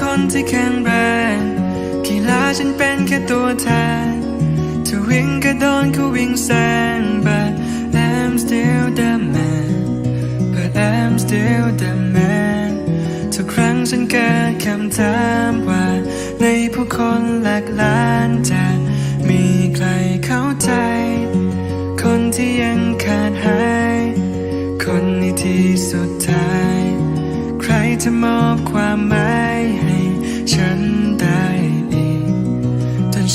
คนที่แข็งแรงกีฬาฉันเป็นแค่ตัวแทนถ้าวิ่งก็โดนเขาวิ่งแซง but I'm still the man but I'm still the man ทุกครั้งฉันเกิดคำถามว่า ในผู้คนหลากล้านจะมีใครเข้าใจ คนที่ยังขาดหาย คนในที่สุดท้าย ใครจะมอบความหมาย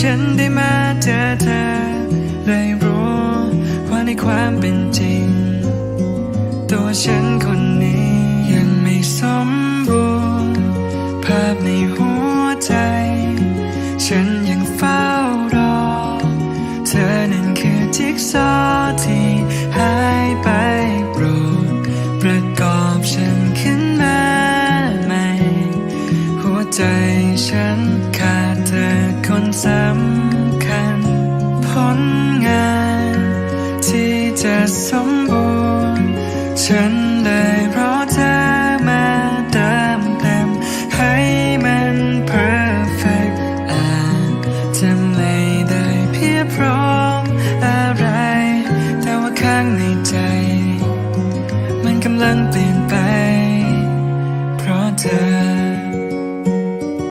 ฉันได้มาเจอเธอเลยรู้ว่าในความเป็นจริง ตัวฉันคนนี้ยังไม่สมบูรณ์ภาพในหัวใจ ฉันยังเฝ้ารอ เธอนั้นคือจิ๊กซอที่หายไปโปรดประกอบฉันขึ้นมาใหม่ หัวใจฉันขาด สำคัญผลงานที่จะสมบูรณ์ ฉันได้เพราะเธอมาเติมเต็มให้มัน perfect อาจจำเลยได้เพียบพร้อมอะไร แต่ว่าข้างในใจ มันกำลังเปลี่ยนไป เพราะเธอ